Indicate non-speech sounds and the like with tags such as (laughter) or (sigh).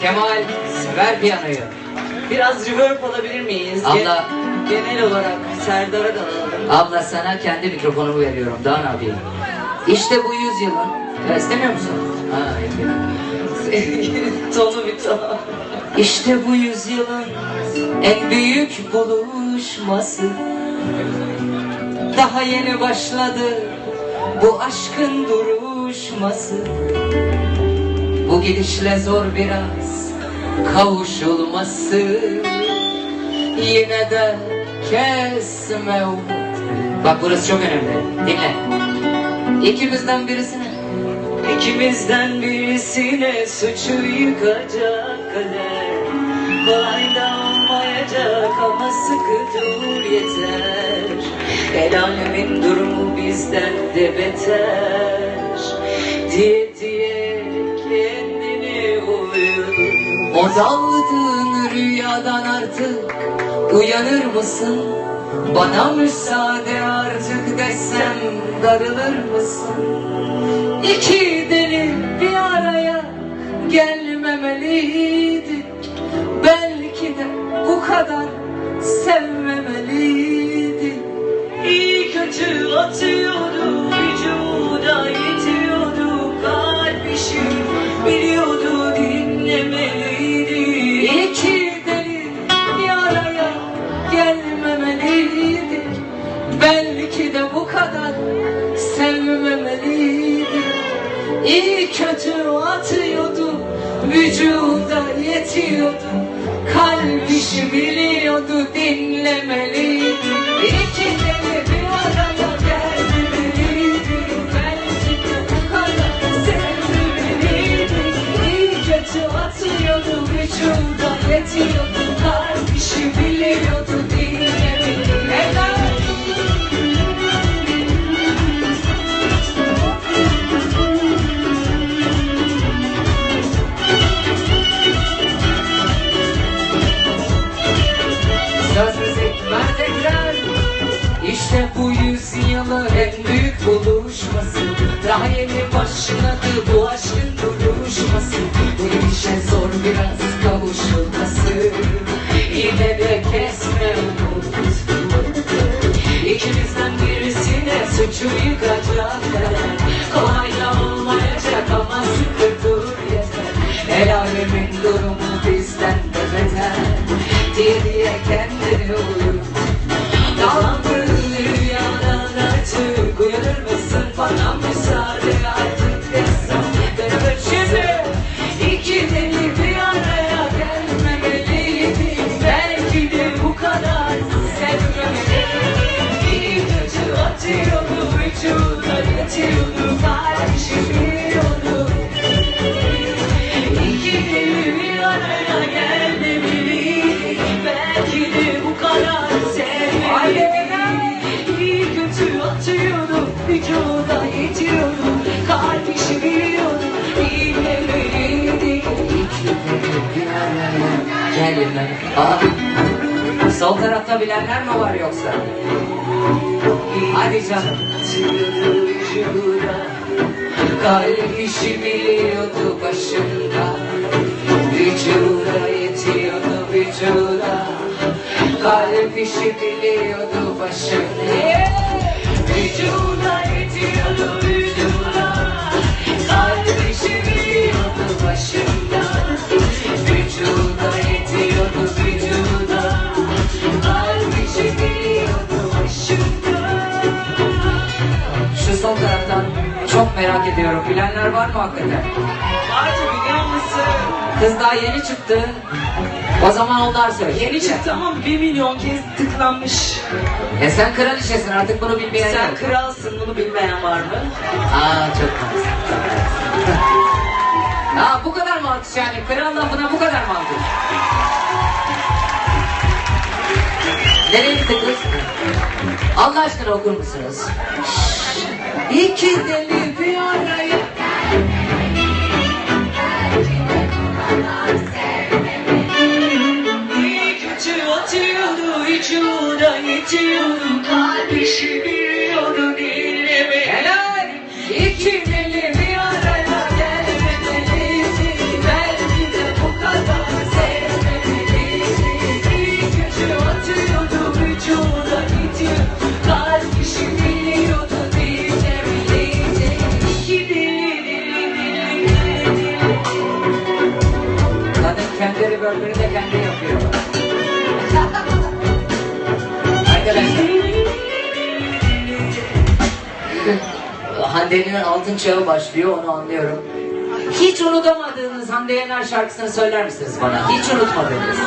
Kemal sever piyanoyu. Biraz reverb alabilir miyiz? Abla. Gen- genel olarak Serdar'a da alalım. Abla sana kendi mikrofonumu veriyorum. Daha ne yapayım? İşte bu yüzyılın. Ya istemiyor musun? Ha, (laughs) tonu bir ton. İşte bu yüzyılın en büyük buluşması Daha yeni başladı bu aşkın duruşması Bu gidişle zor biraz kavuşulması. Yine de kesme umut. Bak burası çok önemli. Dinle. İkimizden birisine İkimizden birisine suçu yıkacak kader Kolay da olmayacak ama sıkı dur yeter. El alemin durumu bizden de beter. Diye O daldığın rüyadan artık uyanır mısın? Bana müsaade artık desem darılır mısın? İki deli bir araya gelmemeliydik Belki de bu kadar sevmemeliydik İyi kötü atıyordu kadar sevmemeliydik İyi kötü atıyordu Vücuda yetiyordu. Kalp işi biliyordu dinlemeliydik İki deli bir araya Daha yeni başladı bu aşkın duruşması. Bu işe zor biraz kavuşulması. Yine de kesme umut İkimizden birisine suçu yıkacak. Kader Kolay da olmayacak ama sıkı dur yeter. El alemin durumu bizden de beter. Diye diye yetiyordu kalp biliyordu İki bir araya gelmemeliydik Belki de bu kadar sevmemeliydik İyi kötü atıyordu vücuda yetiyordu Kalp işi Gelme. Aa, sol tarafta bilenler mi var yoksa? Hadi canım. Kalp işi biliyordu başında Vücuda yetiyordu vücuda Kalp işi biliyordu başında Vücuda yetiyordu vücuda Kalp işi biliyordu başında merak ediyorum. Bilenler var mı hakikaten? Var biliyor musun? Kız daha yeni çıktı. O zaman onlar söyle. Yeni çıktı ama bir milyon kez tıklanmış E sen kraliçesin artık bunu bilmeyen Sen yok. kralsın bunu bilmeyen var mı? Aa çok komik. Aa bu kadar mı alkış yani? Kral lafına bu kadar mı alkış? Nereye gitti kız? Allah aşkına okur musunuz? İki deli bir öbürü de kendi yapıyor. Arkadaşlar. Altın çağı başlıyor onu anlıyorum. Hiç unutamadığınız Hande Yener şarkısını söyler misiniz bana? Hiç unutmadığınız.